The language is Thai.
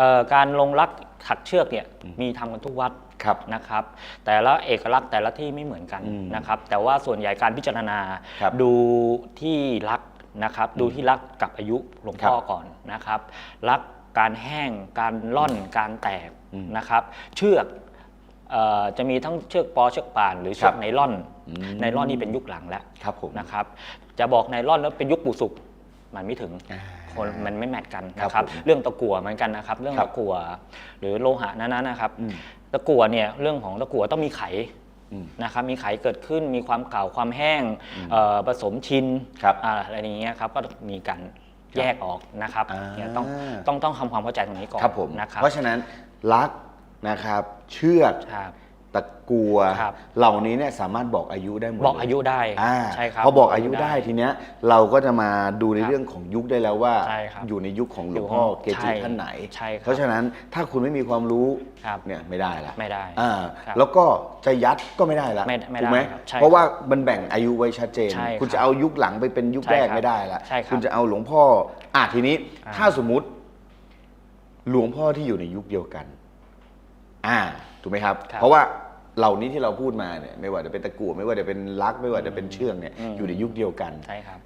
เอ่อการลงรักถักเชือกเนี่ยมีทำกันทุกวัดครับนะครับ แต่ละเอกลักษณ์แต่ละที่ไม่เหมือนกันอืมนะครับ แต่ว่าส่วนใหญ่การพิจารณาครับดูที่รักนะครับ ดูที่รักกับอายุหลวงพ่อครับก่อนนะครับรักการแห้งการล่อนการแตกอืมนะครับ เชือกเอ่อจะมีทั้งเชือกปอเชือกป่านหรือเชือครักบไนล่อนอืมไนล่อนนี่เป็นยุคหลังแล้วครับผมนะครับ จะบอกไนล่อนแล้วเป็นยุคปู่สุก มันไม่ถึงอ่าคนมันไม่แมทกันครับนะครับผมเรื่องตะกั่วเหมือนกันนะครับ เรื่องครับตะกั่วหรือโลหะนั้นๆนะครับอืมตะกั่วเนี่ยเรื่องของตะกั่วต้องมีไขอืมนะครับมีไขเกิดขึ้นมีความเก่าความแห้งเอ่อผสมชินครับอ่าอะไรอย่างเงี้ยครับก็มีการแยกออกนะครับอ่าเนี่ยต้องต้องต้องทำความเข้าใจตรงนี้ก่อนครับผมนะครับเพราะฉะนั้นลักนะครับเชือกครับ ตะกัว ครับ เหล่านี้เนี่ยสามารถบอกอายุได้หมดบอกเลอายุได้อ่าใช่ครับ พอบอกอายุได้ทีเนี้ยเราก็จะมาดูในครับเรื่องของยุคได้แล้วว่า ใช่ครับอยู่ในยุคของหลวงอยู่พ่อของเกจิใช่ท่านไหน ใช่ครับเพราะฉะนั้นถ้าคุณไม่มีความรู้ครับเนี่ยไม่ได้ละไม่ได้อ่าครับแล้วก็จะยัดก็ไม่ได้ละไม่ไม่ถูกไหมได้ครับใช่เพราะว่ามันแบ่งอายุไว้ชัดเจน ใช่คุณครับจะเอายุคหลังไปเป็นยุคใช่แรกครับไม่ได้ละใช่ครับคุณจะเอาหลวงพ่ออะทีนี้ อ่า ถ้าสมมุติ หลวงพ่อที่อยู่ในยุคเดียวกัน อ่าถูกไหมครับ ครับเพราะว่าเหล่านี้ที่เราพูดมาเนี่ยไม่ว่าจะเป็นตะกั่วไม่ว่าจะเป็นลัก ไม่ว่าจะเป็นเชือกเนี่ยอืม อยู่ในยุคเดียวกัน ใช่ครับ